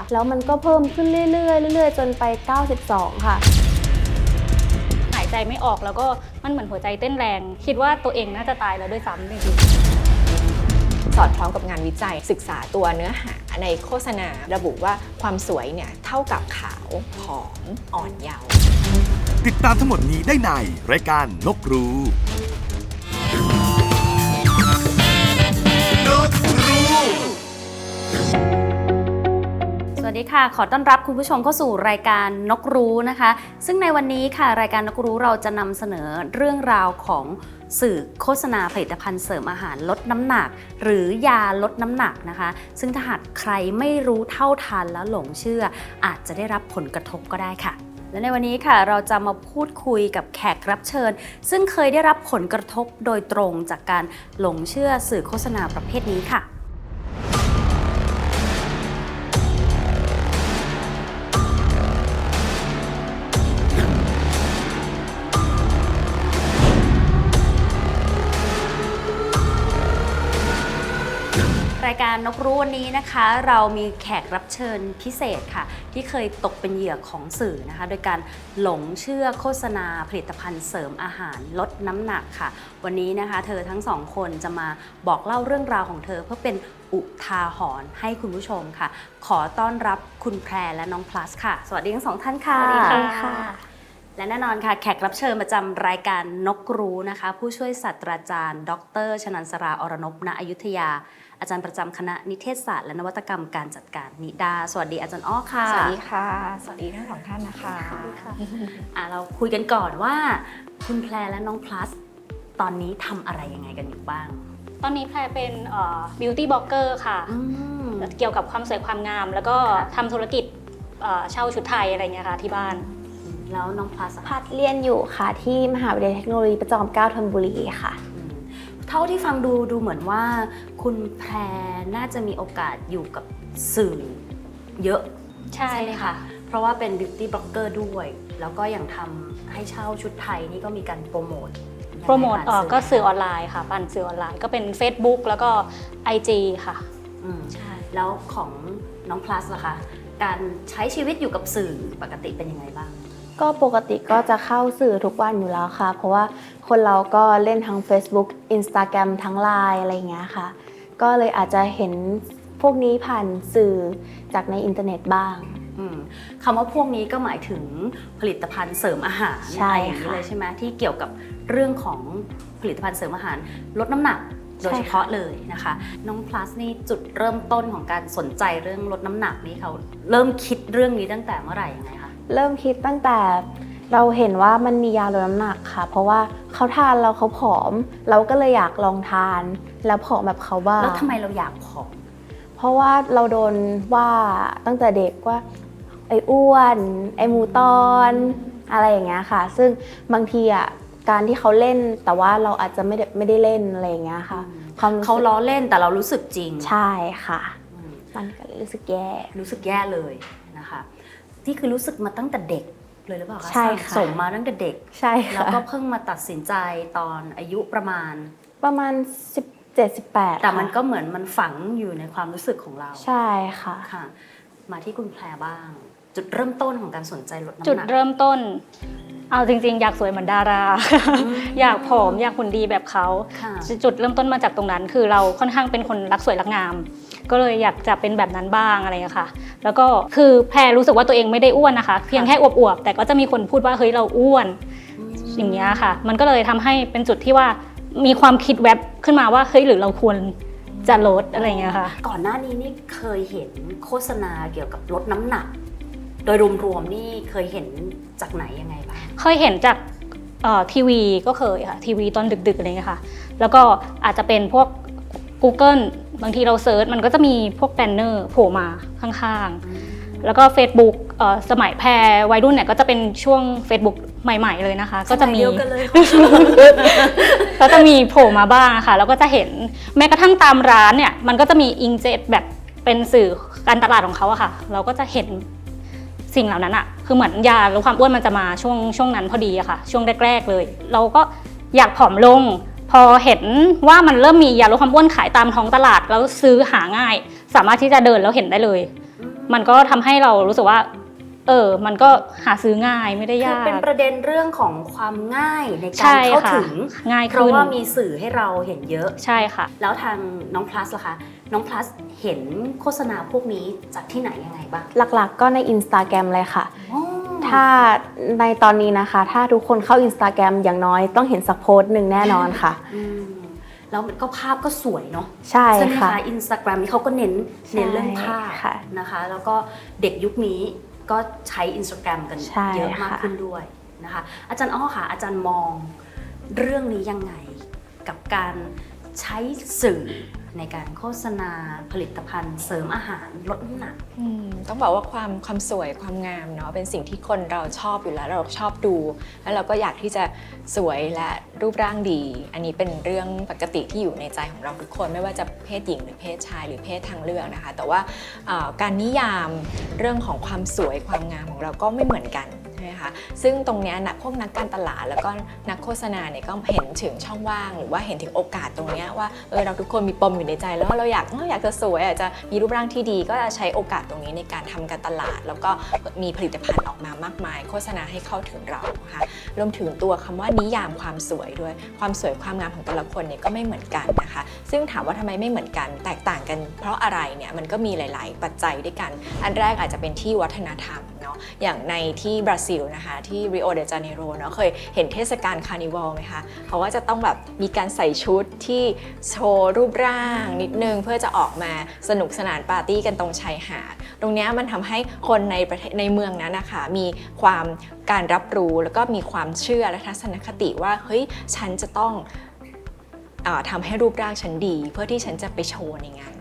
งแล้วค่ะ แล้วมันก็เพิ่มขึ้นเรื่อยๆเรื่อยๆ จนไป 92 ค่ะ หายใจไม่ออกแล้วก็มันเหมือนหัวใจเต้นแรง คิดว่าตัวเองน่าจะตายแล้วด้วยซ้ำจริงๆสอดคล้องกับงานวิจัยศึกษาตัวเนื้อหาในโฆษณาระบุว่าความสวยเนี่ยเท่ากับขาวผอมอ่อนเยาว์ติดตามทั้งหมดนี้ได้ในรายการนกรู้ ค่ะ ขอต้อนรับคุณผู้ชมเข้าสู่รายการนกรู้นะคะ ซึ่งในวันนี้ค่ะรายการนกรู้เราจะนำเสนอเรื่องราวของสื่อโฆษณาผลิตภัณฑ์เสริมอาหารลดน้ำหนัก หรือยาลดน้ำหนักนะคะ ซึ่งถ้าหากใครไม่รู้เท่าทันแล้วหลงเชื่อ อาจจะได้รับผลกระทบก็ได้ค่ะและในวันนี้ค่ะเราจะมาพูดคุยกับแขกรับเชิญ ซึ่งเคยได้รับผลกระทบโดยตรงจากการหลงเชื่อสื่อโฆษณาประเภทนี้ค่ะ รายการนกรู้วันนี้นะคะ เรามีแขกรับเชิญพิเศษค่ะ ที่เคยตกเป็นเหยื่อของสื่อนะคะ โดยการหลงเชื่อโฆษณาผลิตภัณฑ์เสริมอาหารลดน้ำหนักค่ะ วันนี้นะคะ เธอทั้งสองคนจะมาบอกเล่าเรื่องราวของเธอเพื่อเป็นอุทาหรณ์ให้คุณผู้ชมค่ะ ขอต้อนรับคุณแพรและน้องพลัสค่ะ สวัสดีทั้งสองท่านค่ะ สวัสดีค่ะ และแน่นอนค่ะ แขกรับเชิญประจำรายการนกรู้นะคะ ผู้ช่วยศาสตราจารย์ ดร ชนันสราอรนพณอยุธยา อาจารย์ประจำคณะนิเทศศาสตร์และนวัตกรรมการจัดการนิดา สวัสดีอาจารย์อ้อค่ะ สวัสดีค่ะ สวัสดีทั้งสองท่านนะคะอะ เราคุยกันก่อนว่าคุณแพรและน้องพลัส ตอนนี้ทำอะไรยังไงกันอยู่บ้าง ตอนนี้แพรเป็นบิวตี้บล็อกเกอร์ค่ะอืมเกี่ยวกับความสวยความงาม แล้วก็ค่ะทำธุรกิจเอ่อเช่าชุดไทยอะไรเงี้ยค่ะที่บ้านแล้วน้องพลัสอะพัดเรียนอยู่ค่ะที่มหาวิทยาลัยเทคโนโลยีประจอมเกล้าธนบุรีค่ะอืมเท่าที่ฟังดูดูเหมือนว่า คุณแพรน่าจะมีโอกาสอยู่กับสื่อเยอะใช่ใช่ไหมคะ เพราะว่าเป็นบิวตี้บล็อกเกอร์ด้วย แล้วก็อย่างทำให้เช่าชุดไทยนี่ก็มีการโปรโมทโปรโมทผ่านเอ่อก็สื่อออนไลน์ค่ะ ปั่นสื่อออนไลน์ก็เป็น Facebook แล้วก็ IG ค่ะอืมแล้วของน้องพลัสล่ะคะ การใช้ชีวิตอยู่กับสื่อปกติเป็นยังไงบ้าง ก็ปกติก็จะเข้าสื่อทุกวันอยู่แล้วค่ะ เพราะว่า คนเราก็เล่นทั้ง Facebook Instagram ทั้ง Line อะไรอย่างเงี้ยค่ะ ก็เลยอาจจะเห็นพวกนี้ผ่านสื่อจากในอินเทอร์เน็ตบ้างอืมคำว่าพวกนี้ก็หมายถึงผลิตภัณฑ์เสริมอาหารใช่อะไรอย่างนี้ค่ะเลยใช่ไหมที่เกี่ยวกับเรื่องของผลิตภัณฑ์เสริมอาหาร ลดน้ำหนักโดยใช่เฉค่ะพาะเลยนะคะ น้องพลัสนี่จุดเริ่มต้นของการสนใจเรื่องลดน้ำหนักนี่เขาเริ่มคิดเรื่องนี้ตั้งแต่เมื่อไหร่ยังไงคะเริ่มคิดตั้งแต่ เราเห็นว่ามันมียาลดน้ำหนักค่ะ เพราะว่าเขาทานแล้วเขาผอม เราก็เลยอยากลองทาน แล้วผอมแบบเขาบ้างแล้วทำไมเราอยากผอม เพราะว่าเราโดนว่าตั้งแต่เด็กว่า ไอ้อ้วน ไอ้หมูตอน อะไรอย่างเงี้ยค่ะ ซึ่งบางทีอะการที่เขาเล่นแต่ว่าเราอาจจะไม่ได้ไม่ได้เล่นอะไรอย่างเงี้ยค่ะอืมความรู้สึกเขาล้อเล่นแต่เรารู้สึกจริง ใช่ค่ะอืมมันก็เลยรู้สึกแย่ รู้สึกแย่เลยนะคะนี่คือรู้สึกมาตั้งแต่เด็ก เลยหรือเปล่าคะใช่ค่ะสมมาตั้งแต่เด็ก ใช่แล้วค่ะก็เพิ่งมาตัดสินใจตอนอายุประมาณ ประมาณ 17 18แต่มันค่ะก็เหมือนมันฝังอยู่ในความรู้สึกของเราใช่ค่ะ ค่ะ มาที่คุณแพรบ้าง จุดเริ่มต้นของการสนใจลดน้ำหนักจุดเริ่มต้น เอาจริง ๆ อยากสวยเหมือนดาราอืมอยากผอมอยากหุ่นดีแบบเขาค่ะ จุดเริ่มต้นมาจากตรงนั้น คือเราค่อนข้างเป็นคนรักสวยรักงาม ก็เลยอยากจะเป็นแบบนั้นบ้างอะไรอย่างเงี้ยค่ะ แล้วก็คือแพรรู้สึกว่าตัวเองไม่ได้อ้วนนะคะ เพียงแค่อวบๆแต่ก็จะมีคนพูดว่าเฮ้ยเราอ้วนอย่างเงี้ยค่ะ มันก็เลยทำให้เป็นจุดที่ว่ามีความคิดแวบขึ้นมาว่าเฮ้ยหรือเราควรจะลดอะไรเงี้ยค่ะ ก่อนหน้านี้นี่เคยเห็นโฆษณาเกี่ยวกับลดน้ำหนัก โดยรวมๆนี่เคยเห็นจากไหนยังไงบ้างเคยเห็นจากทีวีก็เคยค่ะทีวีตอนดึกๆอะไรเงี้ยค่ะ แล้วก็อาจจะเป็นพวก Google บางทีเราเซิร์ชมันก็จะมีพวกแบนเนอร์โผล่มาข้างๆ แล้วก็ Facebook เอ่อสมัยแพรวัยรุ่นเนี่ยก็จะเป็นช่วง Facebook ใหม่ ๆ เลยนะคะ ก็จะมีสยเดียวกันเลยก็จะมีโผล่มาบ้างค่ะแล้วก็จะเห็นแม้กระทั่งตามร้านเนี่ยมันก็จะมีอิงเจ็ตแบบเป็นสื่อการตลาดของเขาอะค่ะ เราก็จะเห็นสิ่งเหล่านั้นอะคือเหมือนยาลดความอ้วนมันจะมาช่วงช่วงนั้นพอดีอะค่ะ ช่วงแรก ๆเลย เราก็อยากผอมลง พอเห็นว่ามันเริ่มมียาลดความอ้วนขายตามท้องตลาดแล้วซื้อหาง่าย สามารถที่จะเดินแล้วเห็นได้เลยอืมมันก็ทำให้เรารู้สึกว่า เออ มันก็หาซื้อง่ายไม่ได้คือยากเป็นประเด็นเรื่องของความง่ายในกาใช่รเข้าค่ะถึงง่ายเพขึ้ราะนว่ามีสื่อให้เราเห็นเยอะใช่ค่ะ แล้วทางน้องพลัสล่ะคะน้องพลัสเห็นโฆษณาพวกนี้จากที่ไหนยังไงบ้างหลักๆ ก็ใน Instagram เลยค่ะอ๋อ ถ้าในตอนนี้นะคะ ถ้าทุกคนเข้า Instagram อย่างน้อยต้องเห็นสักโพสต์หนึ่งแน่นอนค่ะอืมแล้วมันก็ภาพก็สวยเนาะใช่ใช่ไหมค่ะ คะอินสตาแกรมนี่เขาก็เน้นใช่เน้นเรื่องภาพค่ะนะคะ แล้วก็เด็กยุคนี้ก็ใช้อินสตาแกรมกันใช่เยอะมากค่ะ ขึ้นด้วยนะคะ อาจารย์อ้อค่ะอาจารย์มองเรื่องนี้ยังไงกับการใช้สื่อ ในการโฆษณาผลิตภัณฑ์ เสริมอาหารลดน้ำหนัก อืมต้องบอกว่าความความสวยความงามเนาะเป็นสิ่งที่คนเราชอบอยู่แล้วเราชอบดู แล้วเราก็อยากที่จะสวยและรูปร่างดี อันนี้เป็นเรื่องปกติที่อยู่ในใจของเราทุกคนไม่ว่าจะเพศหญิงหรือเพศชาย หรือเพศทางเลือกนะคะ แต่ว่าเอ่อการนิยามเรื่องของความสวยความงามของเราก็ไม่เหมือนกัน ไหมคะซึ่งตรงนี้ยนะพวกนักการตลาด แล้วก็นักโฆษณาเนี่ยก็เห็นถึงช่องว่าง หรือว่าเห็นถึงโอกาสตรงนี้ว่าเออเราทุกคนมีปมอยู่ในใจ แล้วเราอยากเราอยากจะสวยอยากจะมีรูปร่างที่ดี ก็จะใช้โอกาสตรงนี้ในการทำการตลาด แล้วก็มีผลิตภัณฑ์ออกมามากมาย โฆษณาให้เข้าถึงเรานะคะรวมถึงตัวคำว่านิยามความสวยด้วยความสวยความงามของแต่ละคนเนี่ยก็ไม่เหมือนกันนะคะ ซึ่งถามว่าทำไมไม่เหมือนกัน แตกต่างกัน เพราะอะไรเนี่ยมันก็มีหลาย ๆ ปัจจัยด้วยกัน อันแรกอาจจะเป็นที่วัฒนธรรมะอย่างในที่บราซิลนะคะที่ริโอเดจาเนโรเนาะเคยเห็นเทศกาลคาร์นิวัลไหมคะเขาว่าจะต้องแบบมีการใส่ชุดที่โชว์รูปร่างนิดนึงเพื่อจะออกมาสนุกสนานปาร์ตี้กันตรงชายหาด ตรงนี้มันทำให้คนในประเทศในเมืองนั้นนะคะมีความการรับรู้แล้วก็มีความเชื่อและทัศนคติว่าเฮ้ยฉันจะต้องออทำให้รูปร่างฉันดี เพื่อที่ฉันจะไปโชว์ในงาน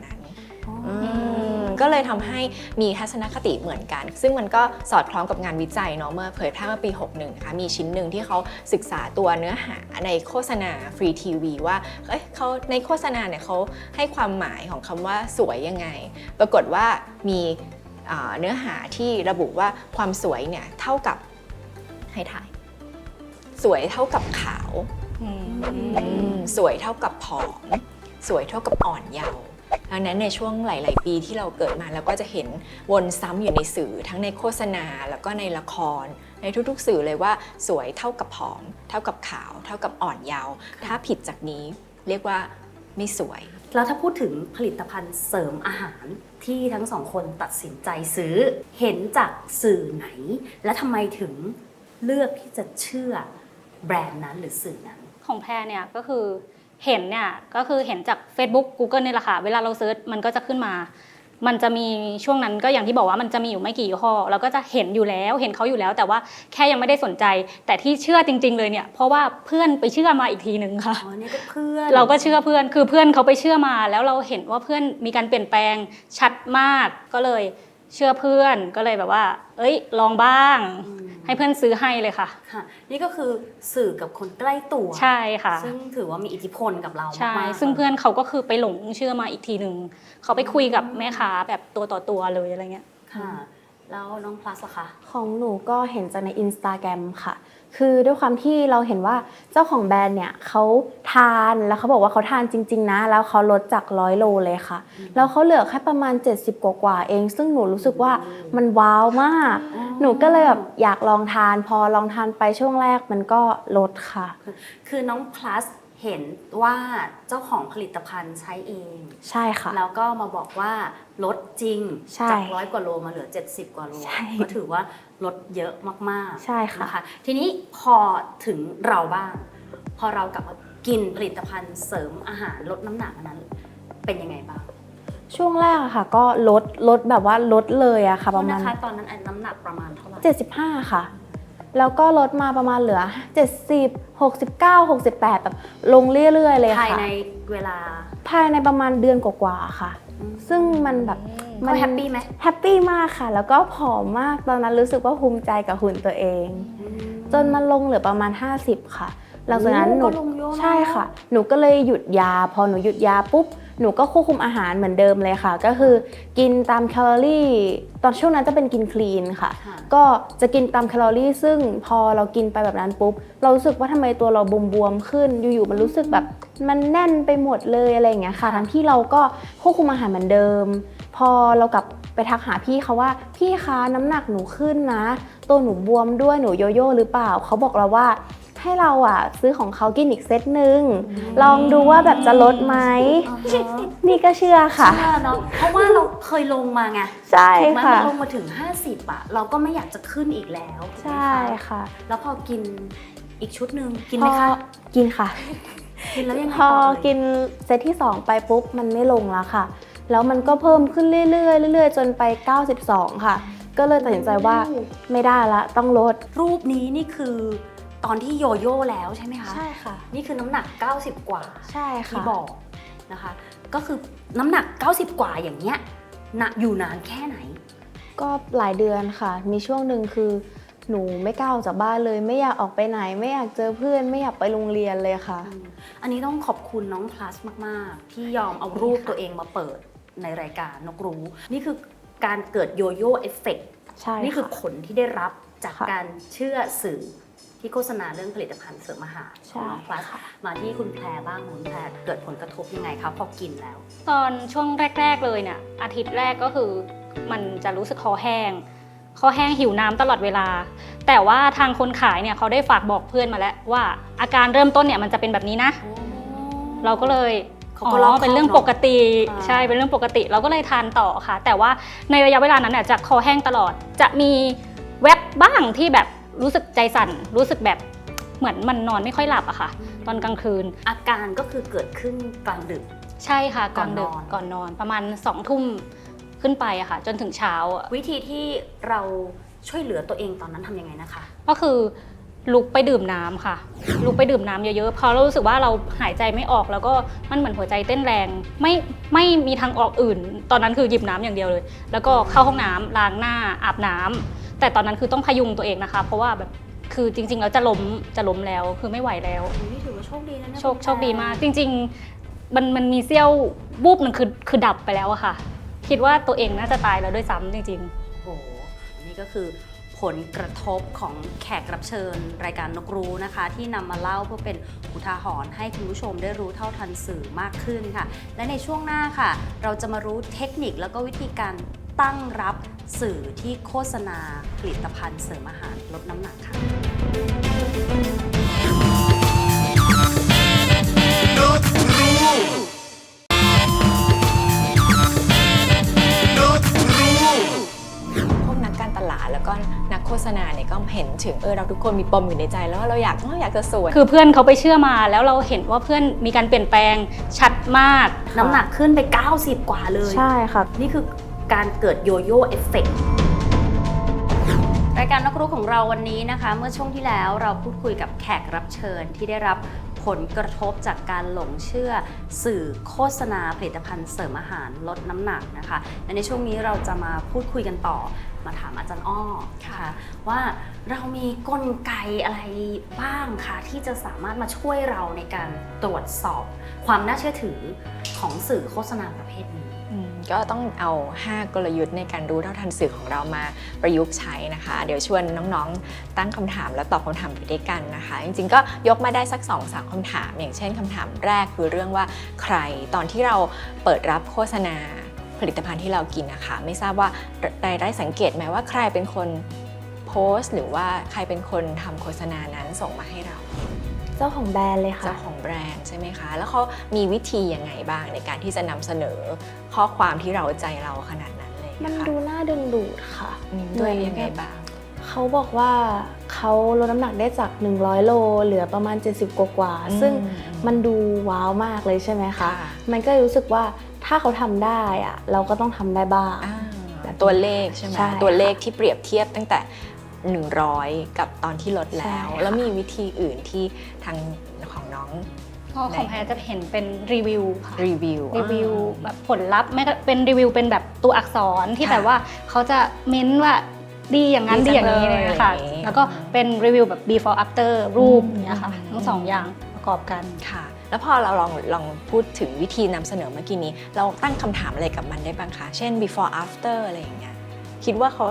ก็เลยทำให้มีทัศนคติเหมือนกัน ซึ่งมันก็สอดคล้องกับงานวิจัยเนาะเมื่อเผยแพร่เมื่อปี 61นะคะมีชิ้นหนึ่งที่เขาศึกษาตัวเนื้อหาในโฆษณาฟรีทีวีว่าเอ้ยเขาในโฆษณาเนี่ยเขาให้ความหมายของคำว่าสวยยังไง ปรากฏว่ามีอ่าเนื้อหาที่ระบุว่าความสวยเนี่ยเท่ากับให้ถ่ายสวยเท่ากับขาวอืมอืมสวยเท่ากับผอม สวยเท่ากับอ่อนเยาว์ ดังนั้นในช่วงหลาย ๆ ปีที่เราเกิดมาเราก็จะเห็นวนซ้ำอยู่ในสื่อทั้งในโฆษณาแล้วก็ในละคร ในทุก ๆ สื่อเลยว่าสวยเท่ากับผอม เท่ากับขาว เท่ากับอ่อนเยาว์ถ้าผิดจากนี้เรียกว่าไม่สวย แล้วถ้าพูดถึงผลิตภัณฑ์เสริมอาหารที่ทั้งสองคนตัดสินใจซื้อ เห็นจากสื่อไหน และทำไมถึงเลือกที่จะเชื่อแบรนด์นั้นหรือสื่อนั้น ของแพรเนี่ยก็คือ เห็นเนี่ยก็คือเห็นจาก Facebook Google เนี่ยแหละค่ะ เวลาเราเซิร์ชมันก็จะขึ้นมา มันจะมีช่วงนั้นก็อย่างที่บอกว่ามันจะมีอยู่ไม่กี่ยี่ห้อเราก็จะเห็นอยู่แล้วเห็นเขาอยู่แล้ว แต่ว่าแค่ยังไม่ได้สนใจ แต่ที่เชื่อจริง ๆ เลยเนี่ยเพราะว่าเพื่อนไปเชื่อมาอีกทีหนึ่งค่ะอ๋อนี่ก็เพื่อนเราก็เชื่อเพื่อนคือเพื่อนเขาไปเชื่อมา แล้วเราเห็นว่าเพื่อนมีการเปลี่ยนแปลงชัดมากก็เลย เชื่อเพื่อนก็เลยแบบว่า เอ้ย ลองบ้างอืมให้เพื่อนซื้อให้เลยค่ะ ค่ะ นี่ก็คือสื่อกับคนใกล้ตัวใช่ค่ะ ซึ่งถือว่ามีอิทธิพลกับเราใช่ มากๆซึ่งเพื่อนเขาก็คือไปหลงเชื่อมาอีกทีหนึ่งเขาไปคุยกับแม่ค้าแบบตัวต่อตัวเลยอะไรเงี้ย ค่ะ แล้วน้องพลัสล่ะคะ ของหนูก็เห็นจากใน Instagram ค่ะ คือด้วยความที่เราเห็นว่าเจ้าของแบรนด์เนี่ยเขาทานแล้วเขาบอกว่าเขาทานจริง ๆ นะ แล้วเขาลดจากร้อยโลเลยค่ะ แล้วเขาเหลือแค่ประมาณ 70 กว่าๆเอง ซึ่งหนูรู้สึกว่ามันว้าวมาก หนูก็เลยแบบอยากลองทาน พอลองทานไปช่วงแรกมันก็ลดค่ะ คือน้องพลัสเห็นว่าเจ้าของผลิตภัณฑ์ใช้เองใช่ค่ะ แล้วก็มาบอกว่าลดจริงใช่จากร้อยกว่าโลมาเหลือ 70 กว่าโลใช่ก็ถือว่า ลดเยอะมากๆใช่ค่ะนะคะทีนี้พอถึงเราบ้าง พอเรากลับมากินผลิตภัณฑ์เสริมอาหารลดน้ำหนักอันนั้น เป็นยังไงบ้างช่วงแรกอะค่ะ ก็ลดลดแบบว่าลดเลยอะค่ะโทปษระมาณนะคะตอนนั้นอันน้ำหนักประมาณเท่าไหร่75 ค่ะ แล้วก็ลดมาประมาณเหลือ 70 69 68 แบบลงเรื่อยๆเลยภายค่ะ ในเวลาภายในประมาณเดือนกว่าๆค่ะ อืมซึ่งมันแบบเขาแฮปปี้ไหมแฮปปี้มากค่ะ แล้วก็ผอมมากตอนนั้นรู้สึกว่าภูมิใจกับหุ่นตัวเอง จนมันลงเหลือประมาณ 50 ค่ะ หลังจากนั้นหนูโอ้ก็ลงเยอะนะใช่ค่ะ หนูก็เลยหยุดยา พอหนูหยุดยาปุ๊บหนูก็ควบคุมอาหารเหมือนเดิมเลยค่ะ ก็คือกินตามแคลอรี่ ตอนช่วงนั้นจะเป็นกินคลีนค่ะค่ะก็จะกินตามแคลอรี่ ซึ่งพอเรากินไปแบบนั้นปุ๊บ เรารู้สึกว่าทำไมตัวเราบวมๆขึ้น อยู่ๆมันรู้สึกแบบมันแน่นไปหมดเลยอะไรอย่างเงี้ยค่ะ ทั้งที่เราก็ควบคุมอาหารเหมือนเดิม พอเรากลับไปทักหาพี่เขาว่าพี่คะน้ำหนักหนูขึ้นนะ ตัวหนูบวมด้วยหนูโยโย่หรือเปล่า เขาบอกเราว่าให้เราอะ ซื้อของเขากินอีกเซตหนึ่งลองดูว่าแบบจะลดไหมอ่าฮะนี่ก็เชื่อค่ะเชื่อเนาะเพราะว่าเราเคยลงมาไงใช่ถูกไหมค่ะมันลงมาถึง 50อะเราก็ไม่อยากจะขึ้นอีกแล้วถูกไหมใช่คะค่ะ แล้วพอกินอีกชุดหนึ่งกินไหมพอคะกินค่ะกินแล้วยังไงพต่ออเอ่ยกินเซตที่ 2 ไปปุ๊บมันไม่ลงแล้วค่ะ แล้วมันก็เพิ่มขึ้นเรื่อยๆเรื่อยๆ จนไป 92 ค่ะ ก็เลยตัดสินใจว่าไม่ได้ละต้องลด รูปนี้นี่คือตอนที่โยโย่แล้วใช่ไหมคะ ใช่ค่ะ นี่คือน้ำหนัก 90 กว่าใช่ค่ะที่บอกนะคะ ก็คือน้ำหนัก 90 กว่าอย่างเงี้ยหนักอยู่นานแค่ไหน ก็หลายเดือนค่ะ มีช่วงหนึ่งคือหนูไม่กล้าออกจากบ้านเลย ไม่อยากออกไปไหน ไม่อยากเจอเพื่อน ไม่อยากไปโรงเรียนเลยค่ะ อันนี้ต้องขอบคุณน้องพลัสมาก ๆ ที่ยอมเอารูปตัวเองมาเปิด ในรายการนกรู้ นี่คือการเกิดโยโย่เอฟเฟกต์ใช่นี่คือค่ะผลที่ได้รับจากค่ะการเชื่อสื่อที่โฆษณาเรื่องผลิตภัณฑ์เสริมอาหารใช่ของน้องพลัสมาที่คุณแพรบ้างคุณแพรเกิดผลกระทบยังไงคะพอกินแล้ว ตอนช่วงแรก ๆ เลยเนี่ยอาทิตย์แรกก็คือมันจะรู้สึกคอแห้งคอแห้งหิวน้ำตลอดเวลา แต่ว่าทางคนขายเนี่ยเขาได้ฝากบอกเพื่อนมาแล้วว่าอาการเริ่มต้นเนี่ยมันจะเป็นแบบนี้นะ เราก็เลย เขาอ๋ก็รอบคอบอเป็นเรื่องปกติอ่าใช่เป็นเรื่องปกติ เราก็เลยทานต่อค่ะ แต่ว่าในระยะเวลานั้นเนี่ยจะคอแห้งตลอด จะมีแวบบ้างที่แบบรู้สึกใจสั่น รู้สึกแบบเหมือนมันนอนไม่ค่อยหลับอะค่ะ ตอนกลางคืน อาการก็คือเกิดขึ้นกลางดึก ใช่ค่ะก่อนดึกก่อนนอนก่อนนอนประมาณสองทุ่มขึ้นไปอะค่ะ จนถึงเช้าอะวิธีที่เราช่วยเหลือตัวเองตอนนั้นทำยังไงนะคะ ก็คือ ลุกไปดื่มน้ำค่ะ ลุกไปดื่มน้ำเยอะๆเพราะเรารู้สึกว่าเราหายใจไม่ออกแล้วก็มันเหมือนหัวใจเต้นแรง ไม่ไม่มีทางออกอื่น ตอนนั้นคือหยิบน้ำอย่างเดียวเลย แล้วก็เข้าห้องน้ำล้างหน้าอาบน้ำแต่ตอนนั้นคือต้องพยุงตัวเองนะคะ เพราะว่าแบบคือจริง ๆ แล้วจะล้มจะล้มแล้วคือไม่ไหวแล้วนี่ถือว่าโชคดีนะเนี่ยโชคโชคดีมาก จริง ๆ มันมันมีเสี้ยวบูบมันคือคือดับไปแล้วอะค่ะ คิดว่าตัวเองน่าจะตายแล้วด้วยซ้ำจริงๆโอ้โหนี่ก็คือ ผลกระทบของแขกรับเชิญ รายการนกรู้นะคะ ที่นำมาเล่าเพื่อเป็นอุทาหรณ์ให้คุณผู้ชมได้รู้เท่าทันสื่อมากขึ้นค่ะ และในช่วงหน้าค่ะ เราจะมารู้เทคนิคแล้วก็วิธีการตั้งรับสื่อที่โฆษณาผลิตภัณฑ์เสริมอาหารลดน้ำหนักค่ะนกรู้ ษณาเนี่ยก็เห็นถึงเออเราทุกคนมีปมอยู่ในใจแล้วว่าเราอยากเราอยากจะสวย คือเพื่อนเขาไปเชื่อมาแล้วเราเห็นว่าเพื่อนมีการเปลี่ยนแปลงชัดมาก น้ำหนักขึ้นไป 90 กว่าเลย ใช่ค่ะ นี่คือการเกิดโยโย่เอฟเฟกต์รายการนักรู้ของเราวันนี้นะคะ เมื่อช่วงที่แล้วเราพูดคุยกับแขกรับเชิญที่ได้รับผลกระทบจากการหลงเชื่อสื่อโฆษณาผลิตภัณฑ์เสริมอาหารลดน้ำหนักนะคะและในช่วงนี้เราจะมาพูดคุยกันต่อ มาถามอาจารย์อ้อค่ะ ว่าเรามีกลไกอะไรบ้างคะที่จะสามารถมาช่วยเราในการตรวจสอบความน่าเชื่อถือของสื่อโฆษณาประเภทนี้อืมก็ต้องเอา 5 กลยุทธ์ในการรู้เท่าทันสื่อของเรามาประยุกต์ใช้นะคะ เดี๋ยวชวนน้องๆ ตั้งคำถามและตอบคำถามไปด้วยกันนะคะ จริงๆก็ยกมาได้สัก2-3สามคำถาม อย่างเช่นคำถามแรกคือเรื่องว่าใครตอนที่เราเปิดรับโฆษณา ผลิตภัณฑ์ที่เรากินนะคะ ไม่ทราบว่าได้ได้สังเกตไหมว่าใครเป็นคนโพสต์ หรือว่าใครเป็นคนทำโฆษณานั้นส่งมาให้เรา เจ้าของแบรนด์เลยค่ะ เจ้าของแบรนด์ใช่ไหมคะ แล้วเขามีวิธียังไงบ้างในการที่จะนำเสนอข้อความที่เราใจเราขนาดนั้นเลยมันค่ะดูน่าดึงดูดค่ะอืมด้วยยังไงบ้าง เขาบอกว่าเขาลดน้ำหนักได้จาก 100 โล เหลือประมาณ 70 กว่ากว่าๆซึ่งอืมมันดูว้าวมากเลยใช่ไหมคะค่ะมันก็รู้สึกว่าถ้าเขาทำได้อะเราก็ต้องทำได้บ้างอ่าแบบตัวเลขใช่ไหมใช่ตัวเลขที่เปรียบเทียบตั้งแต่ 100 กับตอนที่ลดแล้วใช่ค่ะแล้วมีวิธีอื่นที่ทางของน้องก็ของแพรจะเห็นเป็นรีวิวค่ะรีวิวรีวิวแบบผลลัพธ์ไม่ก็เป็นรีวิวเป็นแบบตัวอักษรที่ค่ะแบบว่าเขาจะเม้นว่า ดีอย่างนั้นดีดีจัองย่างนี้เลเลยยค่ะอย่างนี้แล้วก็เป็นรีวิวแบบ before after รูปอืมเนี่ยค่ะ ทั้งสองอย่างประกอบกันค่ะ แล้วพอเราลองลองพูดถึงวิธีนำเสนอเมื่อกี้นี้ เราตั้งคำถามอะไรกับมันได้บ้างคะ เช่น before after อะไรอย่างเงี้ยคิดว่าเขา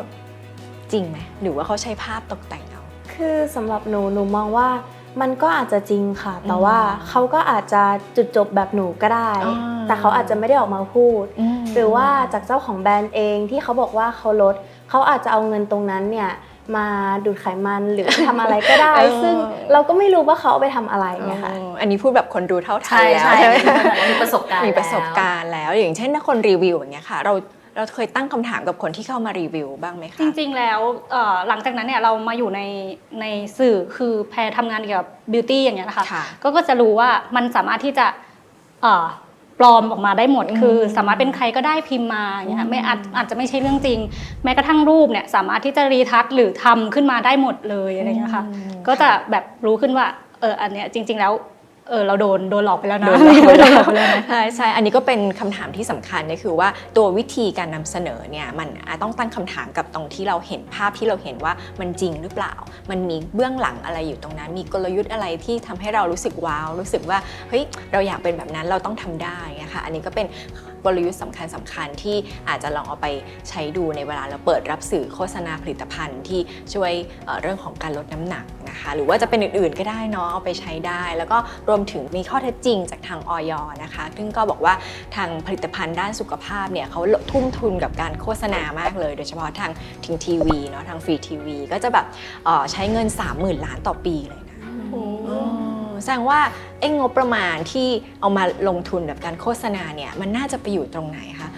จริงไหมหรือว่าเขาใช้ภาพตกแต่งเอา คือสำหรับหนูหนูมองว่ามันก็อาจจะจริงค่ะ แต่อืมว่าเขาก็อาจจะจุดจบแบบหนูก็ได้อ่าแต่เขาอาจจะไม่ได้ออกมาพูดอืมหรือว่าจากเจ้าของแบรนด์เองที่เขาบอกว่าเขาลด เขาอาจจะเอาเงินตรงนั้นเนี่ยมาดูดไขมันหรือทำอะไรก็ได้เออซึ่งเราก็ไม่รู้ว่าเขาเอาไปทำอะไรไงคะอ๋ออันนี้พูดแบบคนดูเท่าทันใช่แล้วใช่ใช่ไหมมีประสบการณ์มีประสบการณ์แล้ว อย่างเช่นถ้าคนรีวิวอย่างเงี้ยค่ะ เราเราเคยตั้งคำถามกับคนที่เข้ามารีวิวบ้างไหมคะจริงๆแล้วเอ่อหลังจากนั้นเนี่ยเรามาอยู่ในในสื่อคือแพรทำงานเกี่ยวกับบิวตี้อย่างเงี้ยนะคะค่ะก็ก็จะรู้ว่ามันสามารถที่จะเอ่อ ปลอมออกมาได้หมด คือสามารถเป็นใครก็ได้พิมพ์มาอย่างเงี้ยไม่อาจอาจจะไม่ใช่เรื่องจริง แม้กระทั่งรูปเนี่ยสามารถที่จะรีทัชหรือทำขึ้นมาได้หมดเลยอะไรเงี้ยค่ะอืมก็จะแบบรู้ขึ้นว่าเอออันเนี้ยจริง ๆ แล้ว เออเราโดนโดนหลอกไปแล้วนะโดนหลอกไปแล้วใช่ใช่อันนี้ก็เป็นคำถามที่สำคัญก็คือว่าตัววิธีการนำเสนอเนี่ยมันอาจต้องตั้งคำถามกับตรงที่เราเห็นภาพที่เราเห็นว่ามันจริงหรือเปล่า มันมีเบื้องหลังอะไรอยู่ตรงนั้น มีกลยุทธ์อะไรที่ทำให้เรารู้สึกว้าว รู้สึกว่าเฮ้ยเราอยากเป็นแบบนั้นเราต้องทำได้นะคะอันนี้ก็เป็น กลยุทธ์สำคัญสคัญๆที่อาจจะลองเอาไปใช้ดูในเวลาเราเปิดรับสื่อโฆษณาผลิตภัณฑ์ที่ช่วยเเรื่องของการลดน้ำหนักนะคะ หรือว่าจะเป็นอื่นๆก็ได้เนาะเอาไปใช้ได้ แล้วก็รวมถึงมีข้อเท็จจริงจากทางออยนะคะ ซึ่งก็บอกว่าทางผลิตภัณฑ์ด้านสุขภาพเนี่ยเขาทุ่มทุนกับการโฆษณามากเลย โดยเฉพาะทางทิงทีวีเนาะทางฟรีทีวีก็จะแบบใช้เงิน 30,000 ล้านต่อปีเลยนะ แสดงว่าไอ้งบประมาณที่เอามาลงทุนแบบการโฆษณาเนี่ยมันน่าจะไปอยู่ตรงไหนคะ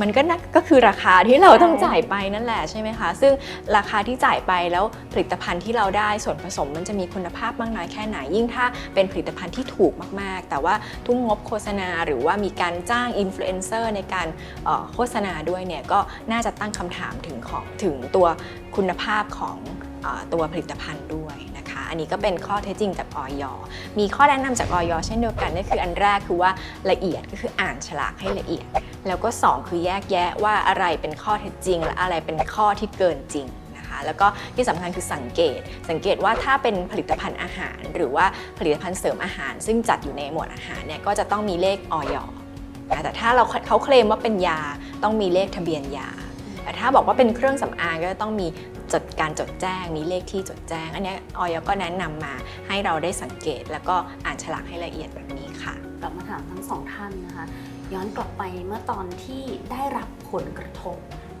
มันก็น่าก็คือราคาที่เราต้องจ่ายไปนั่นแหละใช่ไหมคะ ซึ่งราคาที่จ่ายไปแล้วผลิตภัณฑ์ที่เราได้ส่วนผสมมันจะมีคุณภาพมากน้อยแค่ไหนยิ่งถ้าเป็นผลิตภัณฑ์ที่ถูกมากๆ แต่ว่าทุ่มงบโฆษณาหรือว่ามีการจ้างอินฟลูเอนเซอร์ในการโฆษณาด้วยเนี่ยก็น่าจะตั้งคำถามถึงของถึงตัวคุณภาพของอตัวผลิตภัณฑ์ด้วย นะคะ อันนี้ก็เป็นข้อเท็จจริงจากออยมีข้อแนะนำจากออยเช่นเดียวกันนั่นคืออันแรกคือว่าละเอียดก็คืออ่านฉลากให้ละเอียด แล้วก็ 2 คือแยกแยะว่าอะไรเป็นข้อเท็จจริง และอะไรเป็นข้อที่เกินจริงนะคะแล้วก็ที่สำคัญคือสังเกต สังเกตว่าถ้าเป็นผลิตภัณฑ์อาหาร หรือว่าผลิตภัณฑ์เสริมอาหาร ซึ่งจัดอยู่ในหมวดอาหารเนี่ยก็จะต้องมีเลขออยแต่ถ้าเราเขาเคลมว่าเป็นยาต้องมีเลขทะเบียนยา แต่ถ้าบอกว่าเป็นเครื่องสำอางก็จะต้องมี จดการจดแจ้งมีเลขที่จดแจ้ง อันนี้ออยก็แนะนำมาให้เราได้สังเกต แล้วก็อ่านฉลากให้ละเอียดแบบนี้ค่ะกลับมาถามทั้งสองท่านนะคะ ย้อนกลับไปเมื่อตอนที่ได้รับผลกระทบ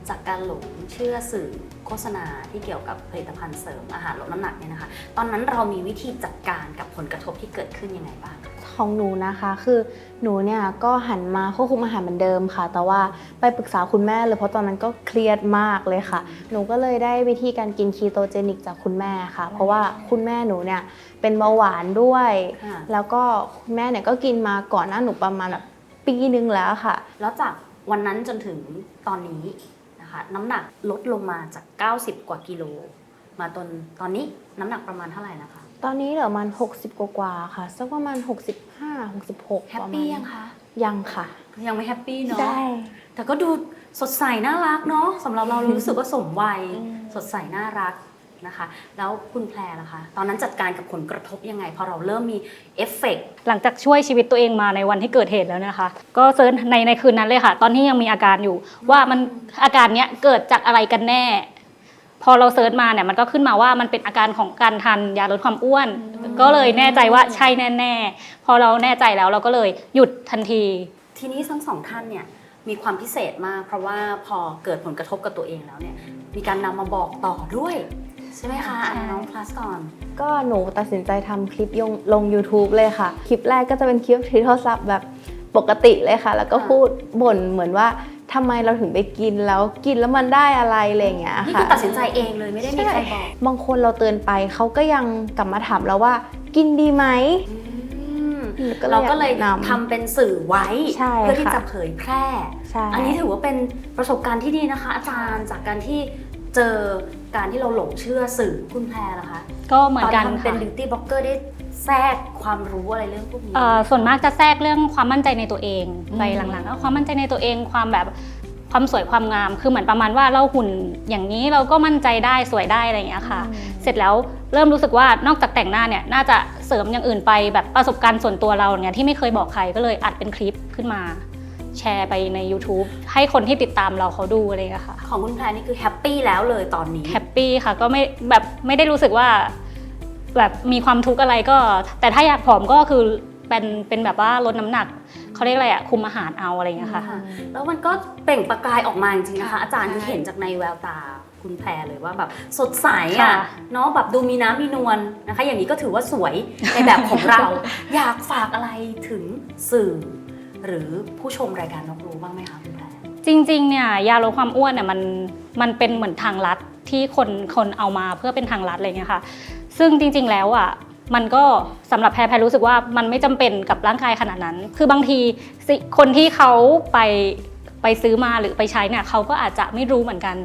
จากการหลงเชื่อสื่อโฆษณาที่เกี่ยวกับผลิตภัณฑ์เสริมอาหารลดน้ำหนักเนี่ยนะคะ ตอนนั้นเรามีวิธีจัดการกับผลกระทบที่เกิดขึ้นยังไงบ้าง ของหนูนะคะ คือหนูเนี่ยก็หันมาควบคุมอาหารเหมือนเดิมค่ะ แต่ว่าไปปรึกษาคุณแม่เลยเพราะตอนนั้นก็เครียดมากเลยค่ะ หนูก็เลยได้วิธีการกินคีโตเจนิกจากคุณแม่ค่ะ เพราะว่าคุณแม่หนูเนี่ยเป็นเบาหวานด้วย ค่ะ แล้วก็คุณแม่เนี่ยก็กินมาก่อนหน้าหนูประมาณแบบปีนึงแล้วค่ะ แล้วจากวันนั้นจนถึงตอนนี้นะคะ น้ำหนักลดลงมาจาก 90 กว่ากิโล มาตอนตอนนี้น้ำหนักประมาณเท่าไหร่นะคะ ตอนนี้เหลือประมาณ60กว่าๆค่ะ สักประมาณ65 66แฮปปี้ยังคะ ยังค่ะ ยังไม่แฮปปี้เนาะ ได้ แต่ก็ดูสดใสน่ารักเนาะสำหรับเรารู้สึกว่าสมวัยสดใสน่ารักนะคะ แล้วคุณแพรล่ะคะ ตอนนั้นจัดการกับผลกระทบยังไง พอเราเริ่มมีเอฟเฟกต์หลังจากช่วยชีวิตตัวเองมาในวันที่เกิดเหตุแล้วนะคะ ก็เซิร์ชในในคืนนั้นเลยค่ะ ตอนที่ยังมีอาการอยู่ ว่ามันอาการเนี้ยเกิดจากอะไรกันแน่ พอเราเซิร์ชมาเนี่ยมันก็ขึ้นมาว่ามันเป็นอาการของการทานยาลดความอ้วน ก็เลยแน่ใจว่าใช่แน่ๆ พอเราแน่ใจแล้วเราก็เลยหยุดทันที ทีนี้ทั้งสองท่านเนี่ยมีความพิเศษมาก เพราะว่าพอเกิดผลกระทบกับตัวเองแล้วเนี่ยมีการนำมาบอกต่อด้วยใช่ไหมคะอะน้องพลัสก่อน ก็หนูตัดสินใจทำคลิปยงลง YouTube เลยค่ะ คลิปแรกก็จะเป็นคลิปถือโทรศัพท์แบบปกติเลยค่ะ แล้วก็ค่ะพูดบ่นเหมือนว่า ทำไมเราถึงไปกินแล้วกินแล้วมันได้อะไรอะไรอย่างเงี้ยนี่ค่ะคือตัดสินใจเองเลยไม่ได้มีใครบอกบางคนเราเตือนไปเขาก็ยังกลับมาถามเราว่า กินดีไหม อืมก็เลยเราก็เลยอยากแนะนำทำเป็นสื่อไว้ ใช่เพื่อที่ค่ะ จะเผยแพร่ ใช่ อันนี้ถือว่าเป็นประสบการณ์ที่ดีนะคะ อาจารย์จากการที่เจอการที่เราหลงเชื่อสื่อคุณแพรนะคะก็เหมือนกันตทำเป็นค่ะบิวตี้บล็อกเกอร์ได้ แทรกความรู้อะไรเรื่องพวกนี้ เอ่อส่วนมากจะแทรกเรื่องความมั่นใจในตัวเองไปหลังๆแล้วความมั่นใจในตัวเองความแบบความสวยความงาม คือเหมือนประมาณว่าเราหุ่นอย่างนี้เราก็มั่นใจได้สวยได้อะไรอย่างเงี้ยค่ะ เสร็จแล้วเริ่มรู้สึกว่านอกจากแต่งหน้าเนี่ยน่าจะเสริมอย่างอื่นไปแบบประสบการณ์ส่วนตัวเราเนี่ยที่ไม่เคยบอกใครก็เลยอัดเป็นคลิปขึ้นมา แชร์ไปใน YouTube ให้คนที่ติดตามเราเขาดูอะไรอย่างเงี้ยค่ะ ของคุณแพรนี่คือแฮปปี้แล้วเลยตอนนี้ แฮปปี้ค่ะก็ไม่แบบไม่ได้รู้สึกว่า แบบมีความทุกข์อะไรก็ แต่ถ้าอยากผอมก็คือเป็นเป็นแบบว่าลดน้ำหนักคเขาเรียกอะไรอะคุมอาหารเอาอะไรอย่างเงี้ยค่ะค่ะแล้วมันก็เปล่งประกายออกมาจริงๆนะคะค่ะอาจารย์ใช่คือเห็นจากในแววตาคุณแพรเลยว่าแบบสดใสค่ะอะเนาะแบบดูมีน้ำมีนวลนะคะ อย่างนี้ก็ถือว่าสวยในแบบของเรา อยากฝากอะไรถึงสื่อ หรือผู้ชมรายการนกรู้บ้างไหมคะคุณแพรจริงๆเนี่ยยาลดความอ้วนเนี่ยมันมันเป็นเหมือนทางลัดที่คนคนเอามาเพื่อเป็นทางลัดอะไรเงี้ยค่ะ ซึ่งจริง ๆ แล้วอะมันก็สำหรับแพรแพรรู้สึกว่ามันไม่จำเป็นกับร่างกายขนาดนั้น คือบางทีสิคนที่เขาไปไปซื้อมาหรือไปใช้เนี่ยเขาก็อาจจะไม่รู้เหมือนกัน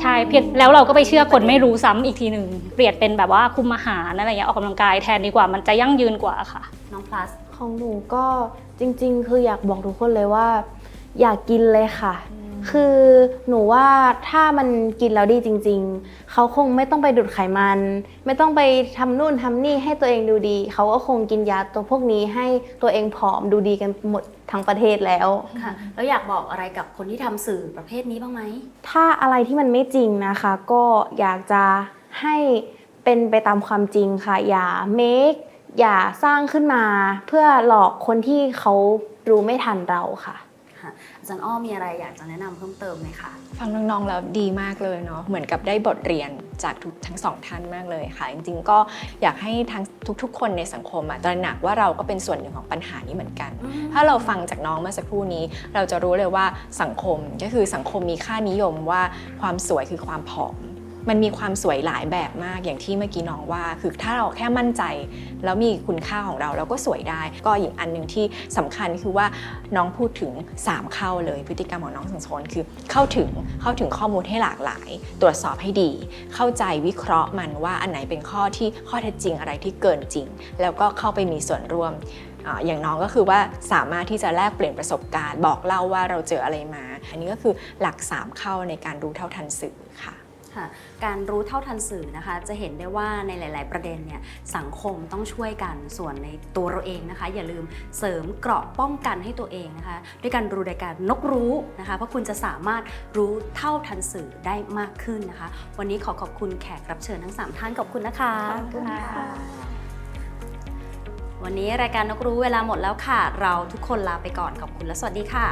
ใช่เพียงแล้วเราก็ไปเชื่อคนไม่รู้ซ้ำอีกทีหนึ่งเปลี่ยนเป็นแบบว่าคุมอาหารอะไรอย่างเงี้ยออกกำลังกายแทนดีกว่ามันจะยั่งยืนกว่าค่ะ น้องพลัสของหนูก็จริง ๆ คืออยากบอกทุกคนเลยว่า อยากกินเลยค่ะ คือหนูว่าถ้ามันกินแล้วดีจริง ๆ เขาคงไม่ต้องไปดูดไขมัน ไม่ต้องไปทำนู่นทำนี่ให้ตัวเองดูดี เขาก็คงกินยาตัวพวกนี้ให้ตัวเองผอมดูดีกันหมดทั้งประเทศแล้วค่ะแล้วอยากบอกอะไรกับคนที่ทำสื่อประเภทนี้บ้างไหม ถ้าอะไรที่มันไม่จริงนะคะ ก็อยากจะให้เป็นไปตามความจริงค่ะ อย่า make อย่าสร้างขึ้นมา เพื่อหลอกคนที่เขารู้ไม่ทันเราค่ะค่ะ อาจารย์อ้อมีอะไรอยากจะแนะนำเพิ่มเติมไหมคะฟังน้องๆแล้วดีมากเลยเนาะเหมือนกับได้บทเรียนจากทุกทั้งสองท่านมากเลยค่ะ จริงๆก็อยากให้ทั้งทุก ๆ คนในสังคมอะตระหนักว่าเราก็เป็นส่วนหนึ่งของปัญหานี้เหมือนกัน ถ้าเราฟังจากน้องเมื่อสักครู่นี้ เราจะรู้เลยว่าสังคมก็คือสังคมมีค่านิยมว่าความสวยคือความผอม มันมีความสวยหลายแบบมากอย่างที่เมื่อกี้น้องว่า คือถ้าเราแค่มั่นใจ แล้วมีคุณค่าของเราเราก็สวยได้ ก็อีกอันหนึ่งที่สำคัญคือว่าน้องพูดถึง 3 เข้าเลยพฤติกรรมของน้องสังสนคือเข้าถึงเข้าถึงข้อมูลให้หลากหลาย ตรวจสอบให้ดี เข้าใจวิเคราะห์มันว่าอันไหนเป็นข้อที่ข้อเท็จจริงอะไรที่เกินจริง แล้วก็เข้าไปมีส่วนร่วมอ่าอย่างน้องก็คือว่าสามารถที่จะแลกเปลี่ยนประสบการณ์ บอกเล่าว่าเราเจออะไรมา อันนี้ก็คือหลัก 3 เข้าในการรู้เท่าทันสื่อ ค่ะค่ะการรู้เท่าทันสื่อนะคะ จะเห็นได้ว่าในหลาย ๆ ประเด็นเนี่ยสังคมต้องช่วยกันส่วนในตัวเราเองนะคะ อย่าลืมเสริมเกราะป้องกันให้ตัวเองนะคะ ด้วยการรู้รายการนกรู้นะคะ เพราะคุณจะสามารถรู้เท่าทันสื่อได้มากขึ้นนะคะ วันนี้ขอขอบคุณแขกรับเชิญทั้ง 3 ท่านขอบคุณนะคะขอบคุณค่ะวันนี้รายการนกรู้เวลาหมดแล้วค่ะ เราทุกคนลาไปก่อนขอบคุณและสวัสดีค่ะ